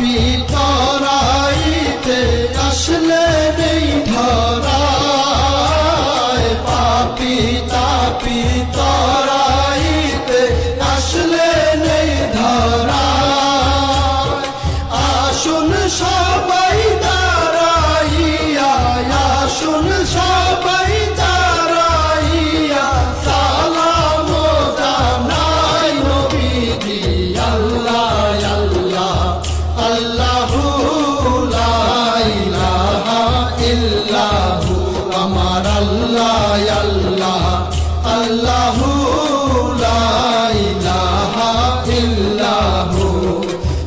be ইল্লাহু আমার আল্লাহ আল্লাহ আল্লাহু লা ইলাহা ইল্লাহু।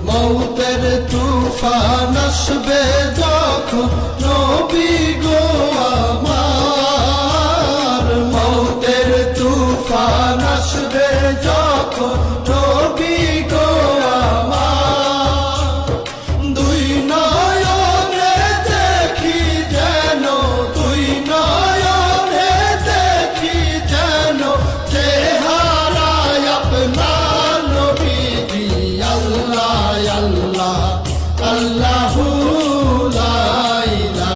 মউতের তুফান আসবে যখন নবী